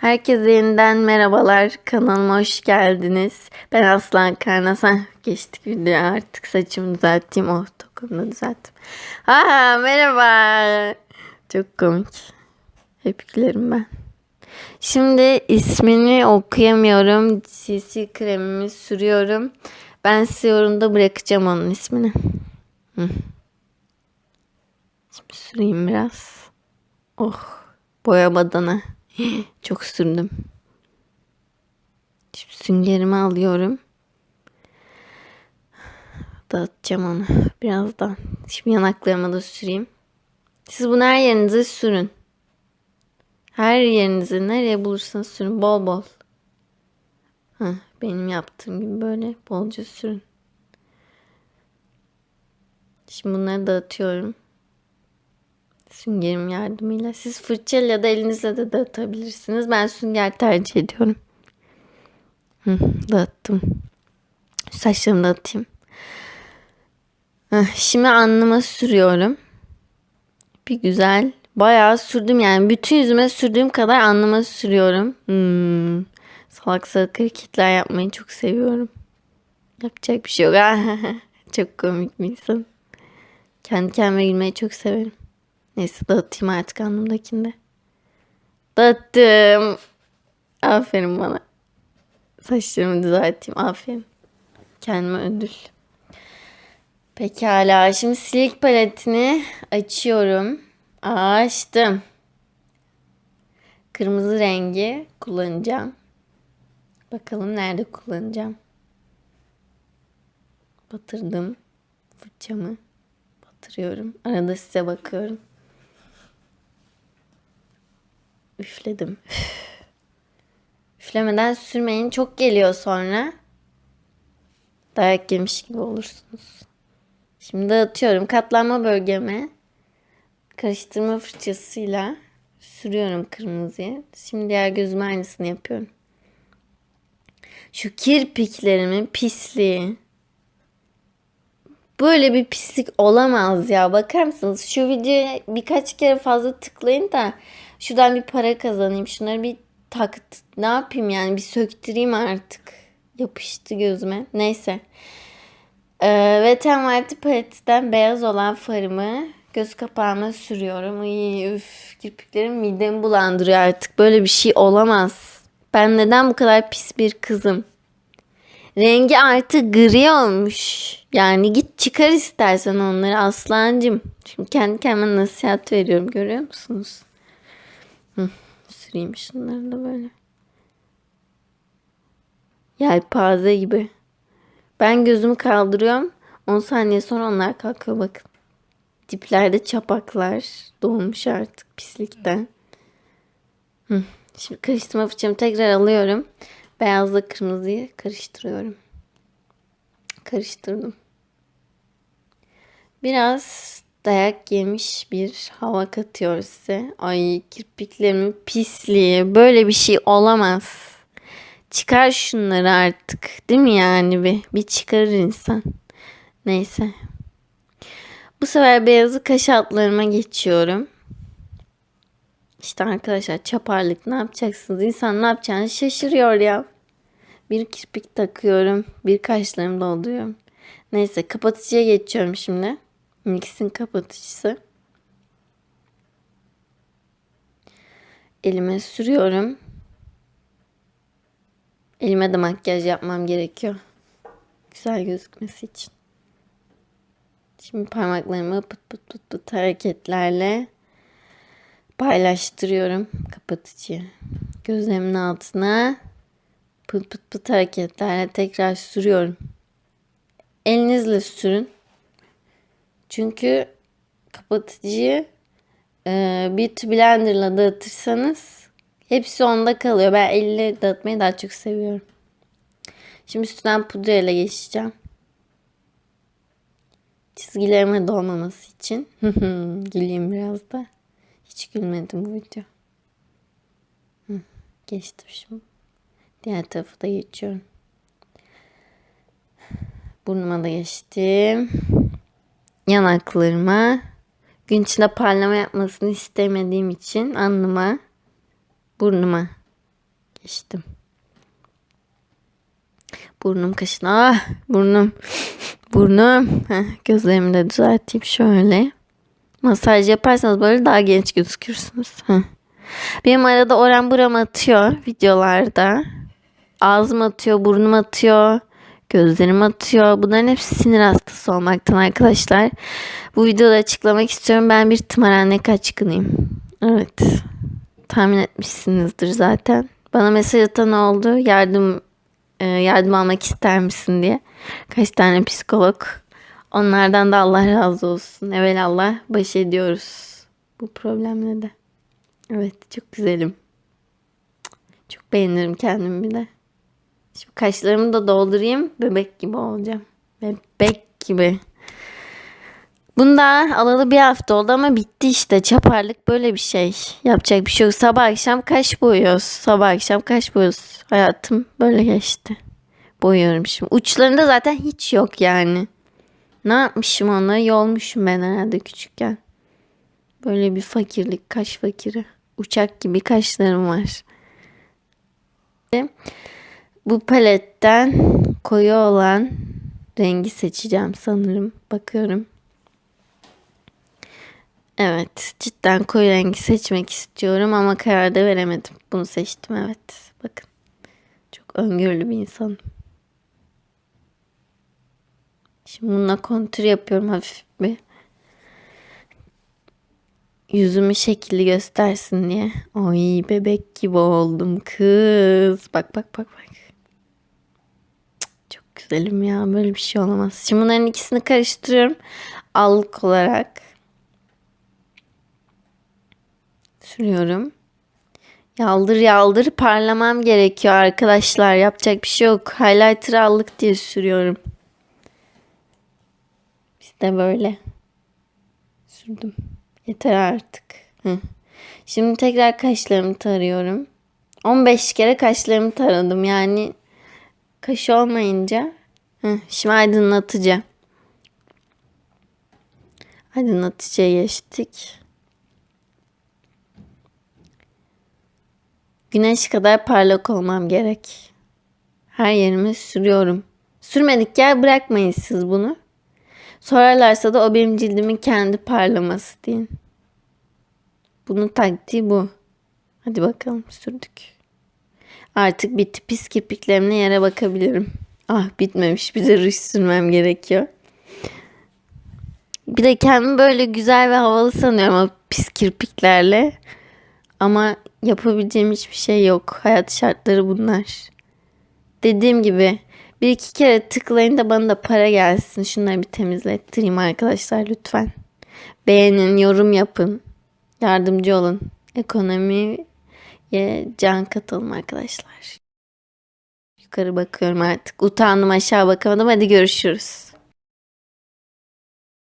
Herkese yeniden merhabalar. Kanalıma hoş geldiniz. Ben Aslan Karnasan. Geçtik videoya artık saçımı düzelteyim. Oh tokumu da düzelttim. Ha merhaba. Çok komik. Hep gülerim ben. Şimdi ismini okuyamıyorum. CC kremimi sürüyorum. Ben size yorumda bırakacağım onun ismini. Hı. Şimdi süreyim biraz. Oh boya badana. Çok sürdüm. Şimdi süngerimi alıyorum. Dağıtacağım onu birazdan. Şimdi yanaklarıma da süreyim. Siz bunu her yerinize sürün. Her yerinize nereye bulursanız sürün. Bol bol. Heh, benim yaptığım gibi böyle bolca sürün. Şimdi bunları dağıtıyorum. Süngerim yardımıyla. Siz fırçayla ya da elinizle de dağıtabilirsiniz. Ben sünger tercih ediyorum. Hı, dağıttım. Saçlarımı dağıtayım. Şimdi alnıma sürüyorum. Bir güzel. Bayağı sürdüm yani. Bütün yüzüme sürdüğüm kadar alnıma sürüyorum. Hmm. Salak salak hareketler yapmayı çok seviyorum. Yapacak bir şey yok. çok komik bir insan. Kendi kendime gülmeyi çok severim. Neyse dağıtayım artık alnımdakinde. Dağıttım. Aferin bana. Saçlarımı düzelteyim. Aferin. Kendime ödül. Pekala. Şimdi silik paletini açıyorum. Açtım. Kırmızı rengi kullanacağım. Bakalım nerede kullanacağım. Batırdım fırçamı. Batırıyorum. Arada size bakıyorum. Üfledim. Üflemeden sürmeyin. Çok geliyor sonra. Dayak yemiş gibi olursunuz. Şimdi dağıtıyorum. Katlanma bölgeme karıştırma fırçasıyla sürüyorum kırmızıyı. Şimdi diğer gözüme aynısını yapıyorum. Şu kirpiklerimin pisliği. Böyle bir pislik olamaz ya. Bakar mısınız? Şu videoya birkaç kere fazla tıklayın da şuradan bir para kazanayım. Şunları bir tak ne yapayım yani bir söktüreyim artık. Yapıştı gözüme. Neyse. Ee, ve Ten White paletten beyaz olan farımı göz kapağıma sürüyorum. Ay, üf, kirpiklerim midemi bulandırıyor artık. Böyle bir şey olamaz. Ben neden bu kadar pis bir kızım? Rengi artık gri olmuş. Yani git çıkar istersen onları aslancım. Şimdi kendi kendime nasihat veriyorum görüyor musunuz? Hı, süreyim şunları da böyle. Yelpaze gibi. Ben gözümü kaldırıyorum. 10 saniye sonra onlar kalkıyor bakın. Diplerde çapaklar dolmuş artık pislikten. Hı. Şimdi karıştırma fırçamı tekrar alıyorum. Beyazla kırmızıyı karıştırıyorum. Karıştırdım. Biraz dayak yemiş bir hava katıyor size. Ay kirpiklerimin pisliği. Böyle bir şey olamaz. Çıkar şunları artık. Değil mi yani bir, bir çıkarır insan. Neyse. Bu sefer beyazı kaş altlarıma geçiyorum. İşte arkadaşlar çaparlık ne yapacaksınız? İnsan ne yapacağını şaşırıyor ya. Bir kirpik takıyorum. Bir kaşlarımı dolduruyorum. Neyse kapatıcıya geçiyorum şimdi. NYX'in kapatıcısı. Elime sürüyorum. Elime de makyaj yapmam gerekiyor. Güzel gözükmesi için. Şimdi parmaklarımı pıt pıt pıt pıt hareketlerle paylaştırıyorum kapatıcıyı. Gözlerimin altına pıt pıt pıt hareketlerle tekrar sürüyorum. Elinizle sürün. Çünkü kapatıcıyı e, Beauty Blender'la dağıtırsanız hepsi onda kalıyor. Ben elle dağıtmayı daha çok seviyorum. Şimdi üstünden pudra ile geçeceğim. Çizgilerime dolmaması için. Güleyim biraz da. Hiç gülmedim bu video. geçtim şimdi. Diğer tarafı da geçiyorum. Burnuma da geçtim. Yanaklarıma. Gün içinde parlama yapmasını istemediğim için alnıma, burnuma Geçtim. Burnum kaşın. Ah burnum. Burnum. Heh, gözlerimi de düzelteyim şöyle. Masaj yaparsanız böyle daha genç gözükürsünüz. Heh. Benim arada oran buram atıyor videolarda. Ağzım atıyor, burnum atıyor, gözlerim atıyor. Bunların hepsi sinir hastası olmaktan arkadaşlar. Bu videoda açıklamak istiyorum. Ben bir tımarhane kaçkınıyım. Evet. Tahmin etmişsinizdir zaten. Bana mesaj atan oldu. Yardım e, yardım almak ister misin diye. Kaç tane psikolog. Onlardan da Allah razı olsun. Evelallah baş ediyoruz bu problemle de. Evet çok güzelim. Çok beğenirim kendimi bir de. Şimdi kaşlarımı da doldurayım. Bebek gibi olacağım. Bebek gibi. Bunda alalı bir hafta oldu ama bitti işte. Çaparlık böyle bir şey. Yapacak bir şey yok. Sabah akşam kaş boyuyoruz. Sabah akşam kaş boyuyoruz. Hayatım böyle geçti. Boyuyorum şimdi. Uçlarında zaten hiç yok yani. Ne yapmışım onları? Yolmuşum ben herhalde küçükken. Böyle bir fakirlik, kaş fakiri. Uçak gibi kaşlarım var. Bu paletten koyu olan rengi seçeceğim sanırım. Bakıyorum. Evet, cidden koyu rengi seçmek istiyorum ama karar da veremedim. Bunu seçtim evet. Bakın. Çok öngörülü bir insanım. Şimdi bununla kontür yapıyorum hafif bir. Yüzümü şekilli göstersin diye. Ay bebek gibi oldum kız. Bak bak bak bak. Güzelim ya. Böyle bir şey olamaz. Şimdi bunların ikisini karıştırıyorum. Allık olarak. Sürüyorum. Yaldır yaldır parlamam gerekiyor arkadaşlar. Yapacak bir şey yok. Highlighter allık diye sürüyorum. İşte böyle. Sürdüm. Yeter artık. Hı. Şimdi tekrar kaşlarımı tarıyorum. 15 kere kaşlarımı taradım. Yani kaş olmayınca. Şimdi aydınlatıcı. Aydınlatıcıya geçtik. Güneş kadar parlak olmam gerek. Her yerime sürüyorum. Sürmedik yer bırakmayın siz bunu. Sorarlarsa da o benim cildimin kendi parlaması deyin. Bunun taktiği bu. Hadi bakalım sürdük. Artık bitti pis kirpiklerimle yere bakabilirim. Ah bitmemiş bir de ruj sürmem gerekiyor. Bir de kendimi böyle güzel ve havalı sanıyorum o pis kirpiklerle. Ama yapabileceğim hiçbir şey yok. Hayat şartları bunlar. Dediğim gibi bir iki kere tıklayın da bana da para gelsin. Şunları bir temizlettireyim arkadaşlar lütfen. Beğenin, yorum yapın. Yardımcı olun. Ekonomiye can katalım arkadaşlar. Yukarı bakıyorum artık. Utandım aşağı bakamadım. Hadi görüşürüz.